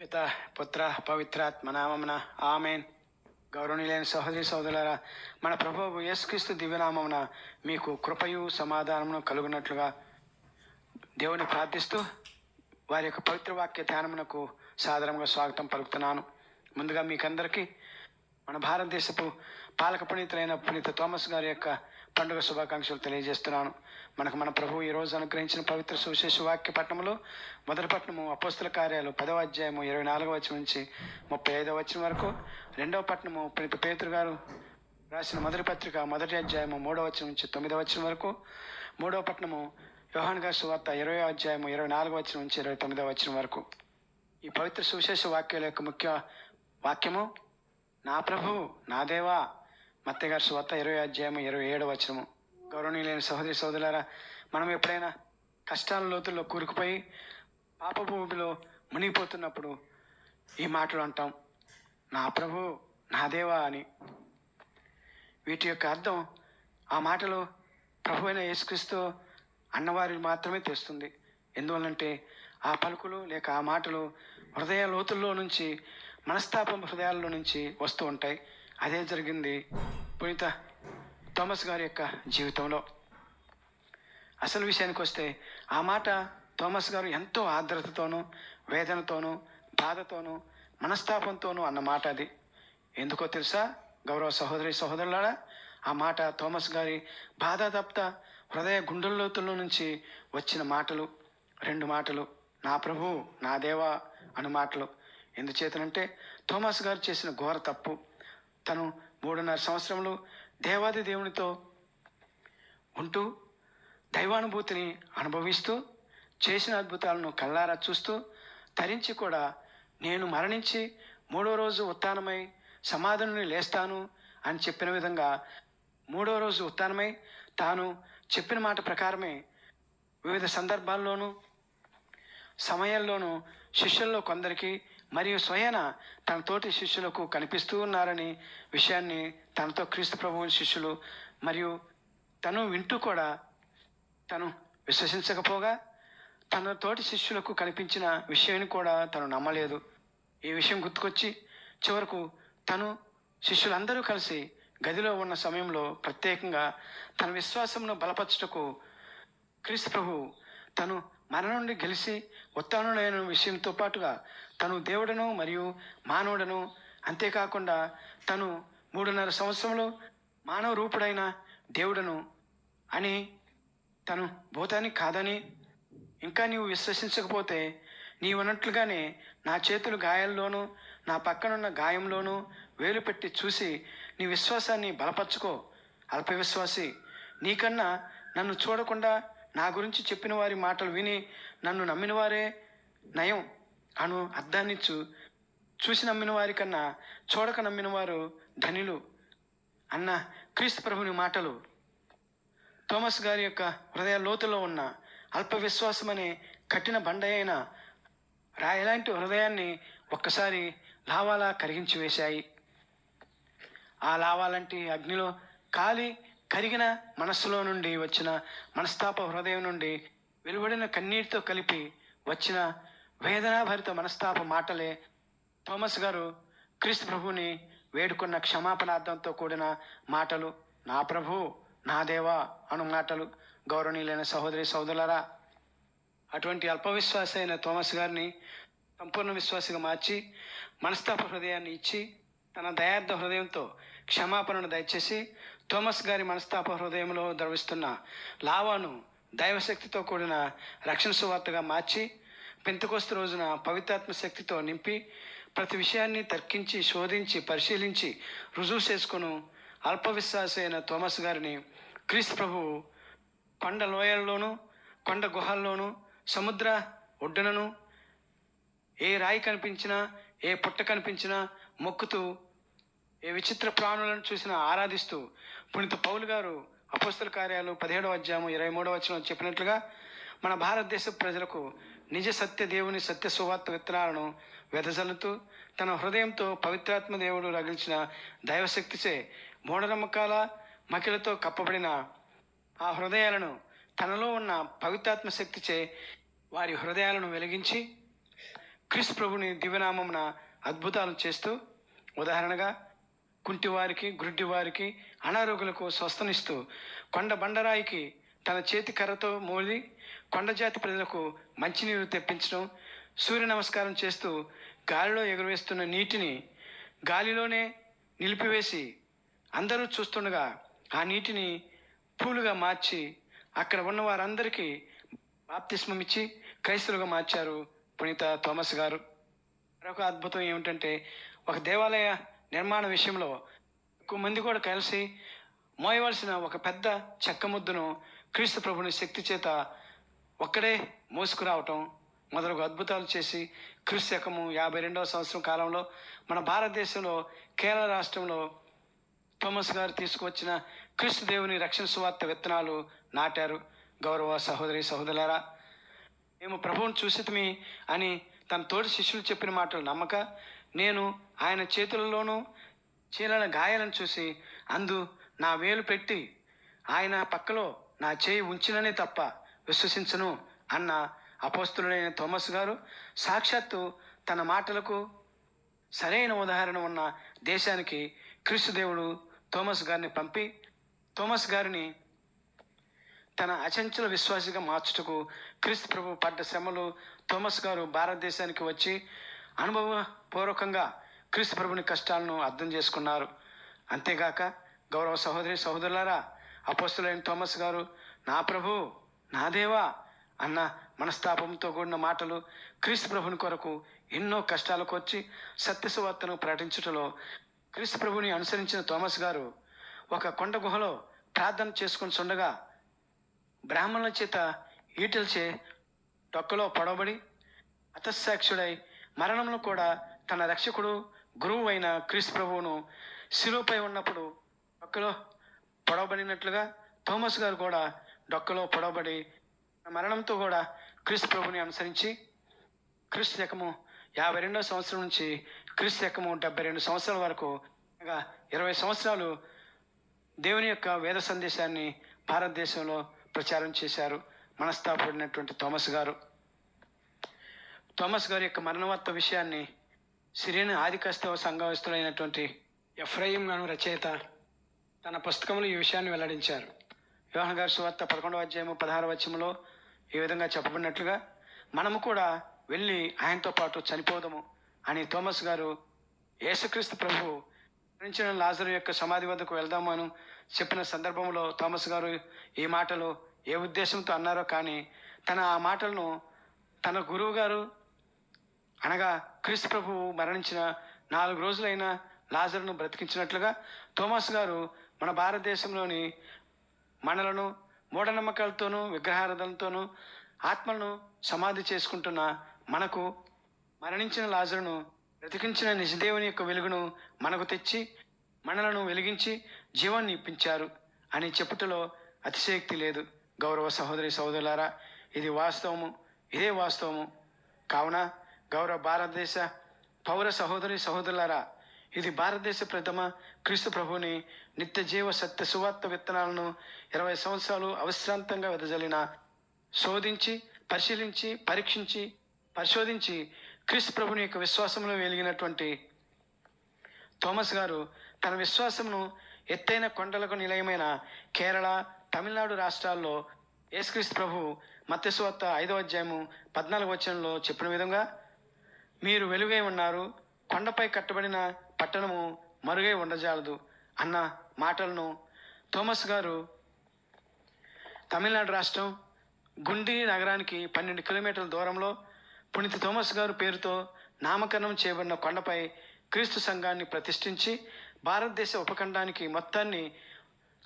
పిత పుత్ర పవిత్రాత్మ నామమున ఆమెన్. గౌరవనీయులైన సహోదరి సోదరులారా మన ప్రభువు యేసుక్రీస్తు దివ్యనామమున మీకు కృపయు సమాధానమును కలుగునట్లుగా దేవుని ప్రార్థిస్తూ వారి యొక్క పవిత్ర వాక్య ధ్యానమునకు సాధారణంగా స్వాగతం పలుకుతున్నాను. ముందుగా మీకందరికీ మన భారతదేశపు పాలక పునీతులైన పునీత థామస్ గారి యొక్క పండుగ శుభాకాంక్షలు తెలియజేస్తున్నాను. మనకు మన ప్రభువు ఈ రోజు అనుగ్రహించిన పవిత్ర సువిశేష వాక్య పట్టణంలో మొదటి పట్టణము అపోస్తుల కార్యాలు పదవ అధ్యాయము ఇరవై నాలుగవ వచ్చిన నుంచి ముప్పై ఐదవ వచ్చిన వరకు. రెండవ పట్టణము పునీత పేతురు గారు రాసిన మొదటి పత్రిక మొదటి అధ్యాయము మూడవ వచ్చిన నుంచి తొమ్మిదవ వచ్చిన వరకు. మూడవ పట్టణము యోహాన్ గారి సువార్త ఇరవై అధ్యాయము ఇరవై నాలుగవ వచ్చిన నుంచి ఇరవై తొమ్మిదవ వచ్చిన వరకు. ఈ పవిత్ర సువిశేష వాక్యాల యొక్క ముఖ్య వాక్యము నా ప్రభు నా దేవా మత్తగారి సువార్త ఇరవై అధ్యాయము ఇరవై ఏడు వచ్చము గౌరవనీయులైన సహోదరి సోదరులారా మనం ఎప్పుడైనా కష్టాల లోతుల్లో కూరుకుపోయి పాప భూమిలో మునిగిపోతున్నప్పుడు ఈ మాటలు అంటాం నా ప్రభు నా దేవా అని. వీటి యొక్క అర్థం ఆ మాటలు ప్రభు అయిన యేసుక్రీస్తు అన్నవారి మాత్రమే తెస్తుంది. ఎందువల్లంటే ఆ పలుకులు లేక ఆ మాటలు హృదయ లోతుల్లో నుంచి మనస్తాపం హృదయాల్లో నుంచి వస్తూ ఉంటాయి. అదే జరిగింది పునీత థామస్ గారి యొక్క జీవితంలో. అసలు విషయానికి వస్తే ఆ మాట థామస్ గారు ఎంతో ఆర్ద్రతతోనూ వేదనతోనూ బాధతోనూ మనస్తాపంతోనూ అన్న మాట అది. ఎందుకో తెలుసా? గౌరవ సహోదరి సహోదరులారా ఆ మాట థామస్ గారి బాధాతప్త హృదయ గుండెల్లోతుల్లో నుంచి వచ్చిన మాటలు. రెండు మాటలు. నా ప్రభు నా దేవా అను మాటలు. ఎందుచేతనంటే థోమస్ గారు చేసిన ఘోర తప్పు. తను మూడున్నర సంవత్సరంలో దేవాది దేవునితో ఉంటూ దైవానుభూతిని అనుభవిస్తూ చేసిన అద్భుతాలను కళ్ళారా చూస్తూ తరించి కూడా నేను మరణించి మూడో రోజు ఉత్థానమై సమాధుని లేస్తాను అని చెప్పిన విధంగా మూడో రోజు ఉత్థానమై తాను చెప్పిన మాట ప్రకారమే వివిధ సందర్భాల్లోనూ సమయాల్లోనూ శిష్యుల్లో కొందరికి మరియు స్వయన తన తోటి శిష్యులకు కనిపిస్తూ ఉన్నారని విషయాన్ని తనతో క్రీస్తు ప్రభువు శిష్యులు మరియు తను వింటూ కూడా తను విశ్వసించకపోగా తన తోటి శిష్యులకు కనిపించిన విషయాన్ని కూడా తను నమ్మలేదు. ఈ విషయం గుర్తుకొచ్చి చివరకు తను శిష్యులందరూ కలిసి గదిలో ఉన్న సమయంలో ప్రత్యేకంగా తన విశ్వాసమును బలపరచుటకు క్రీస్తు ప్రభు తను మన నుండి గెలిచి ఉత్తానుడైన విషయంతో పాటుగా తను దేవుడను మరియు మానవుడను అంతేకాకుండా తను మూడున్నర సంవత్సరంలో మానవ రూపుడైన దేవుడను అని తను భూతానికి కాదని ఇంకా నీవు విశ్వసించకపోతే నీవన్నట్లుగానే నా చేతులు గాయాల్లోనూ నా పక్కనున్న గాయంలోనూ వేలు పెట్టి చూసి నీ విశ్వాసాన్ని బలపరచుకో. అల్ప విశ్వాసి నీకన్నా నన్ను చూడకుండా నా గురించి చెప్పిన వారి మాటలు విని నన్ను నమ్మిన వారే నయం అను అర్థాన్ని చూసి నమ్మిన వారి కన్నా చూడక నమ్మిన వారు ధనిలు. అన్న క్రీస్తు ప్రభుని మాటలు. థోమస్ గారి యొక్క హృదయ లోతులో ఉన్న అల్ప విశ్వాసం అనే కఠిన బండ అయిన రాయలాంటి హృదయాన్ని ఒక్కసారి లావాలా కరిగించి వేశాయి ఆ లావాలంటి అగ్నిలో కాలి కరిగిన మనస్సులో నుండి వచ్చిన మనస్తాప హృదయం నుండి వెలువడిన కన్నీటితో కలిపి వచ్చిన వేదనాభరిత మనస్తాప మాటలే థోమస్ గారు క్రీస్తు ప్రభుని వేడుకున్న క్షమాపణార్థంతో కూడిన మాటలు. నా ప్రభు నా దేవా అను మాటలు. గౌరవనీయులైన సహోదరి సోదరులరా అటువంటి అల్పవిశ్వాస అయిన థోమస్ గారిని సంపూర్ణ విశ్వాసిగా మార్చి మనస్తాప హృదయాన్ని ఇచ్చి తన దయార్థ హృదయంతో క్షమాపణను దయచేసి థోమస్ గారి మనస్తాప హృదయంలో ద్రవిస్తున్న లావాను దైవశక్తితో కూడిన రక్షణ సువార్తగా మార్చి పెంతకోస్త రోజున పవిత్రాత్మ శక్తితో నింపి ప్రతి విషయాన్ని తర్కించి శోధించి పరిశీలించి రుజువు చేసుకును అల్ప అయిన థోమస్ గారిని క్రీస్తు ప్రభువు కొండ లోయల్లోనూ కొండ గుహల్లోనూ సముద్ర ఒడ్డునను ఏ రాయి కనిపించినా ఏ పుట్ట కనిపించినా మొక్కుతూ ఏ విచిత్ర ప్రాణులను చూసినా ఆరాధిస్తూ పునీత పౌలు గారు అపోస్తల కార్యాలు పదిహేడవ అధ్యాయం ఇరవై మూడవ వచ్చిన చెప్పినట్లుగా మన భారతదేశ ప్రజలకు నిజ సత్య దేవుని సత్య సువార్త విత్తనాలను వెదజల్లుతూ తన హృదయంతో పవిత్రాత్మ దేవుడు రగిల్చిన దైవశక్తిచే మూఢనమ్మకాల మకిలతో కప్పబడిన ఆ హృదయాలను తనలో ఉన్న పవిత్రాత్మ శక్తిచే వారి హృదయాలను వెలిగించి క్రిస్ ప్రభుని దివ్యనామమున అద్భుతాలు చేస్తూ ఉదాహరణగా కుంటివారికి గుడ్డివారికి అనారోగ్యులకు స్వస్థనిస్తూ కొండ బండరాయికి తన చేతి కర్రతో మోది కొండజాతి ప్రజలకు మంచినీరు తెప్పించడం సూర్య నమస్కారం చేస్తూ గాలిలో ఎగురవేస్తున్న నీటిని గాలిలోనే నిలిపివేసి అందరూ చూస్తుండగా ఆ నీటిని పూలుగా మార్చి అక్కడ ఉన్న వారందరికీ బాప్తిస్మం ఇచ్చి క్రైస్తవులుగా మార్చారు పునీత థామస్ గారు. మరొక అద్భుతం ఏమిటంటే ఒక దేవాలయ నిర్మాణ విషయంలో ఎక్కువ మంది కూడా కలిసి మోయవలసిన ఒక పెద్ద చెక్క ముద్దును క్రీస్తు ప్రభుని శక్తి చేత ఒక్కడే మోసుకురావటం మొదలగు అద్భుతాలు చేసి క్రీస్తు శకము యాభై రెండవ సంవత్సరం కాలంలో మన భారతదేశంలో కేరళ రాష్ట్రంలో థోమస్ గారు తీసుకువచ్చిన క్రీస్తు దేవుని రక్షణ సువార్త విత్తనాలు నాటారు. గౌరవ సహోదరి సహోదరులారా మేము ప్రభువును చూసితమి అని తన తోటి శిష్యులు చెప్పిన మాటలు నమ్మక నేను ఆయన చేతులలోనూ చీలన గాయాలను చూసి అందు నా వేలు పెట్టి ఆయన పక్కలో నా చేయి ఉంచిననే తప్ప విశ్వసించను అన్న అపోస్తుడైన థోమస్ గారు సాక్షాత్తు తన మాటలకు సరైన ఉదాహరణ ఉన్న దేశానికి క్రీస్తుదేవుడు థోమస్ గారిని పంపి థోమస్ గారిని తన అచంచల విశ్వాసిగా మార్చుటకు క్రీస్తు ప్రభు పడ్డ శ్రమలు థోమస్ గారు భారతదేశానికి వచ్చి అనుభవపూర్వకంగా క్రీస్తు ప్రభుని కష్టాలను అర్థం చేసుకున్నారు. అంతేగాక గౌరవ సహోదరి సహోదరులారా అపోస్తులైన థామస్ గారు నా ప్రభు నా దేవా అన్న మనస్తాపంతో కూడిన మాటలు క్రీస్తు ప్రభుని కొరకు ఎన్నో కష్టాలకు వచ్చి సత్యసువార్తను ప్రకటించటంలో క్రీస్తు ప్రభుని అనుసరించిన థామస్ గారు ఒక కొండ గుహలో ప్రార్థన చేసుకుని చుండగా బ్రాహ్మణుల చేత ఈటెల్చే డొక్కలో పొడవబడి అతస్సాక్షుడై మరణంలో కూడా తన రక్షకుడు గురువు అయిన క్రీస్తు ప్రభువును శిలువపై ఉన్నప్పుడు డొక్కలో పొడవబడినట్లుగా థోమస్ గారు కూడా డొక్కలో పొడవబడి మరణంతో కూడా క్రీస్తు ప్రభుని అనుసరించి క్రీస్తు శకము యాభై రెండో సంవత్సరం నుంచి క్రీస్తు శకము డెబ్బై రెండు సంవత్సరాల వరకు ఇరవై సంవత్సరాలు దేవుని యొక్క వేద సందేశాన్ని భారతదేశంలో ప్రచారం చేశారు మనస్తాపడినటువంటి థోమస్ గారు. థోమస్ గారి యొక్క మరణవార్త విషయాన్ని సిరియన్ ఆదికస్తవ సంఘవస్తులైనటువంటి ఎఫ్రయిం గాను రచయిత తన పుస్తకంలో ఈ విషయాన్ని వెల్లడించారు. వివాహ గారి సువార్త పదకొండవ అధ్యాయము పదహారవ వచ్చంలో ఈ విధంగా చెప్పబడినట్లుగా మనము కూడా వెళ్ళి ఆయనతో పాటు చనిపోదాము అని థోమస్ గారు యేసుక్రీస్తు ప్రభు మరణించిన లాజరు యొక్క సమాధి వద్దకు వెళ్దామని చెప్పిన సందర్భంలో థామస్ గారు ఈ మాటలు ఏ ఉద్దేశంతో అన్నారో కానీ తన ఆ మాటలను తన గురువు గారు అనగా క్రీస్తు ప్రభువు మరణించిన నాలుగు రోజులైన లాజరును బ్రతికించినట్లుగా థోమస్ గారు మన భారతదేశంలోని మనలను మూఢనమ్మకాలతోనూ విగ్రహారాధనతోనూ ఆత్మలను సమాధి చేసుకుంటున్న మనకు మరణించిన లాజరును బ్రతికించిన నిజదేవుని యొక్క వెలుగును మనకు తెచ్చి మనలను వెలిగించి జీవాన్ని ఇప్పించారు అని చెప్పుటలో అతిశయక్తి లేదు. గౌరవ సహోదరి సహోదరులారా ఇది వాస్తవము ఇదే వాస్తవము. కావున గౌరవ భారతదేశ పౌర సహోదరి సహోదరులారా ఇది భారతదేశ ప్రథమ క్రీస్తు ప్రభుని నిత్య జీవ సత్య సువార్త విత్తనాలను ఇరవై సంవత్సరాలు అవిశ్రాంతంగా వెదజల్లిన శోధించి పరిశీలించి పరీక్షించి పరిశోధించి క్రీస్తు ప్రభుని యొక్క విశ్వాసంలో వెలిగినటువంటి థోమస్ గారు తన విశ్వాసమును ఎత్తైన కొండలకు నిలయమైన కేరళ తమిళనాడు రాష్ట్రాల్లో యేసుక్రీస్తు ప్రభు మత్స్యవార్త ఐదవ అధ్యాయము పద్నాలుగు వచనంలో చెప్పిన విధంగా మీరు వెలుగై ఉన్నారు. కొండపై కట్టబడిన పట్టణము మరుగై ఉండజాలదు. అన్న మాటలను థోమస్ గారు తమిళనాడు రాష్ట్రం గుండి నగరానికి పన్నెండు కిలోమీటర్ల దూరంలో పుణితి థోమస్ గారు పేరుతో నామకరణం చేయబడిన కొండపై క్రీస్తు సంఘాన్ని ప్రతిష్ఠించి భారతదేశ ఉపఖండానికి మొత్తాన్ని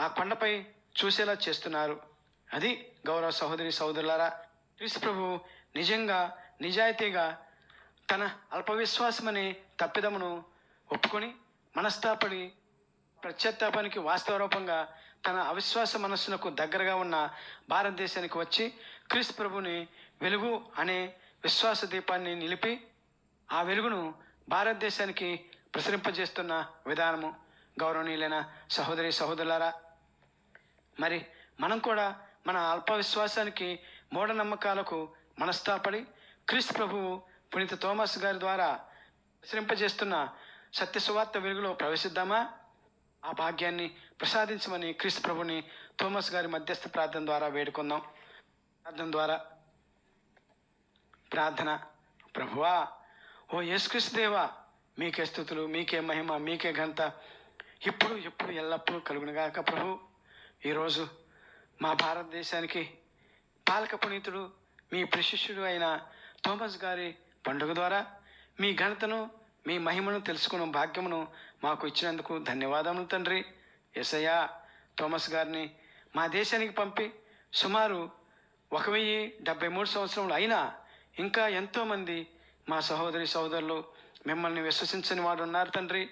ఆ కొండపై చూసేలా చేస్తున్నారు. అది గౌరవ సహోదరి సహోదరులారా క్రీస్తు ప్రభు నిజంగా నిజాయితీగా తన అల్పవిశ్వాసమని తప్పిదమును ఒప్పుకొని మనస్తాపడి ప్రత్యత్తాపానికి వాస్తవ రూపంగా తన అవిశ్వాస మనస్సునకు దగ్గరగా ఉన్న భారతదేశానికి వచ్చి క్రీస్తు ప్రభుని వెలుగు అనే విశ్వాస దీపాన్ని నిలిపి ఆ వెలుగును భారతదేశానికి ప్రసరింపజేస్తున్న విధానము. గౌరవనీయులైన సహోదరి సహోదరులారా మరి మనం కూడా మన అల్ప విశ్వాసానికి మూఢనమ్మకాలకు మనస్తాపడి క్రీస్తు ప్రభువు పునీత థోమస్ గారి ద్వారా ప్రసరింపజేస్తున్న సత్య సువార్త వెలుగులో ప్రవేశిద్దామా? ఆ భాగ్యాన్ని ప్రసాదించమని క్రీస్తు ప్రభుని థోమస్ గారి మధ్యస్థ ప్రార్థన ద్వారా వేడుకుందాం. ప్రార్థన ద్వారా ప్రార్థన. ప్రభువా ఓ యేసుక్రీస్తు దేవా మీకే స్థుతులు మీకే మహిమ మీకే ఘనత ఇప్పుడు ఎప్పుడు ఎల్లప్పుడూ కలుగునుగాక ప్రభు. ఈరోజు మా భారతదేశానికి పాలక పునీతుడు మీ ప్రశిష్యుడు అయిన థోమస్ గారి పండుగ ద్వారా మీ ఘనతను మీ మహిమను తెలుసుకున్న భాగ్యమును మాకు ఇచ్చినందుకు ధన్యవాదములు తండ్రి. ఎసయ్యా థోమస్ గారిని మా దేశానికి పంపి సుమారు ఒక వెయ్యి డెబ్బై మూడు సంవత్సరములు అయినా ఇంకా ఎంతోమంది మా సహోదరి సహోదరులు మిమ్మల్ని విశ్వసించని వాడు ఉన్నారు తండ్రి.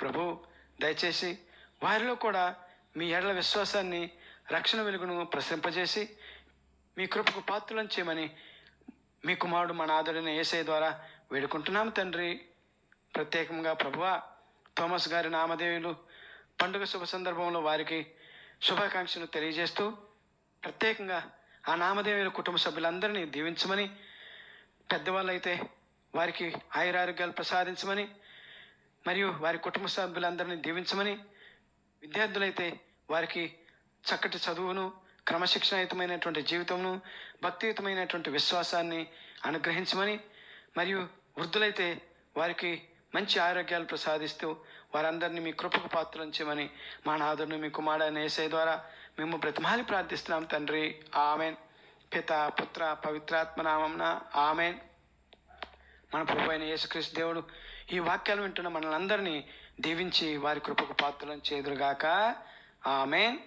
ప్రభు దయచేసి వారిలో కూడా మీ ఎడల విశ్వాసాన్ని రక్షణ వెలుగును ప్రసరింపజేసి మీ కృపకు పాత్రలను చేయమని మీ కుమారుడు మన ఆదరణ ఏసై ద్వారా వేడుకుంటున్నాము తండ్రి. ప్రత్యేకంగా ప్రభువా థోమస్ గారి నామదేవులు పండుగ శుభ సందర్భంలో వారికి శుభాకాంక్షలు తెలియజేస్తూ ప్రత్యేకంగా ఆ నామదేవుల కుటుంబ సభ్యులందరినీ దీవించమని పెద్దవాళ్ళైతే వారికి ఆయురారోగ్యాలు ప్రసాదించమని మరియు వారి కుటుంబ సభ్యులందరినీ దీవించమని విద్యార్థులైతే వారికి చక్కటి చదువును క్రమశిక్షణయుతమైనటువంటి జీవితమును భక్తియుతమైనటువంటి విశ్వాసాన్ని అనుగ్రహించమని మరియు వృద్ధులైతే వారికి మంచి ఆరోగ్యాలు ప్రసాదిస్తూ వారందరినీ మీ కృపకు పాత్రలు చేయమని మా నాదుడిని మీ కుమారుడైన ఏసై ద్వారా మేము బ్రతిమాలి ప్రార్థిస్తున్నాం తండ్రి. ఆమెన్. పిత పుత్ర పవిత్రాత్మనామంన ఆమెన్. మన ప్రభు అయిన యేసుక్రీస్తు దేవుడు ఈ వాక్యాలు వింటున్న మనల్ని అందరినీ దీవించి వారి కృపకు పాత్రలను చేదురుగాక ఆమెన్.